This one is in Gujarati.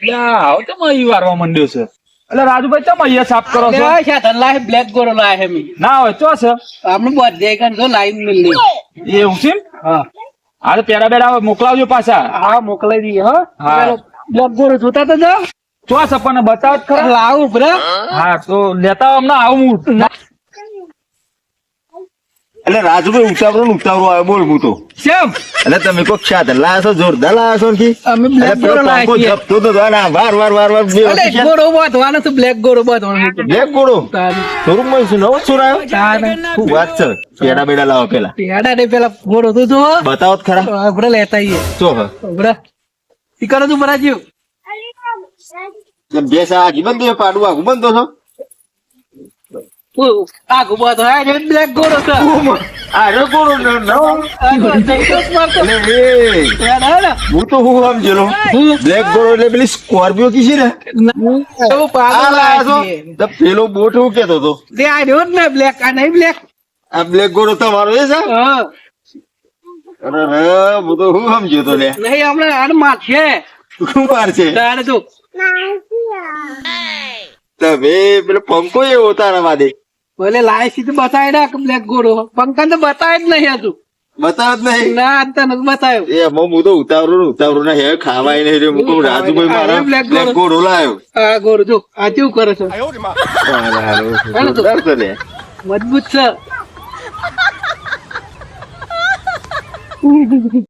યા, તો મહી વારવા માંડ્યો છે? એટલે રાજુભાઈ ચમ અહીંયા સાફ કરો છો? લેવાય લાય બ્લેક ગોળો લાય મી. ના હોય ચો છે? આપણે બધે કન તો લાઈન મિલની એવું છે હા. હા તો પેડા બેડા મોકલાવજો પાછા. હા મોકલાઈ દઈએ હા. બ્લેક ગોળો જોતા તો જો ચો પણ બતાવ લાવું ભરા હા તો લેતા હમણાં આવું એટલે રાજુભાઈ ઉતાવળો ને ઉતાવળો આવ્યો બોલ હું તો. કેમ એટલે તમે કોક સાધન લાયા છો જોરદાર લાયા છો કે. અમે બ્લેક ગોરો લાયા છીએ. ઝપતો તો ના વાર વાર વાર વાર બે વખત ગોળો બાંધવાનો તો બ્લેક ગોરો બાંધવાનો છે. બ્લેક ગોરો? તારે. શોરૂમમાં છે નવો આવ્યો? શું વાત છે? પેડા બેડા લાવો પેલા. પેડા ને પેલા ગોરો તો જો. બતાવો તો ખરા. આપણે લેતા આઈએ જો હા બરા ઈ કરો તું બરાજીવ જેમ બેસા જીવન દે પાડવા પાડું આગું બંધો છો? આ ગુબા તો હા બ્લેક ગોરો છે. આ ગોરો ન- હા ને? હું તો હું સમજેલો બ્લેક ગોરો એટલે પેલી સ્કોર્પિયો કી છે ને? એવું પાગલ આ. તો પેલો બોટ હું કેતો તો તે આ રહ્યો ને બ્લેક આ નહીં બ્લેક આ બ્લેક ગોરો તમારો એ છે? હા. અરે રે હું તો હું આમ તો લે નહીં હમણાં આડ માર છે શું માર છે તારે તો. તમે પેલો પંખો એવો તારા વાદે ભલે લાય સીધું બતાવી નાખ બ્લેક ઘોડો પંકજ તો બતાવે જ નહીં હતું બતાવ જ નહીં? ના આજ તને બતાવ્યો. એ એમાં હું તો ઉતાવળું ને ઉતાવળું ના હે ખાવાય નહીં રે હું રાજુભાઈ મારા બ્લેક. ગોળો. લાયો. આ ગોળો જો આ કેવું કરે છે. મજબૂત છે.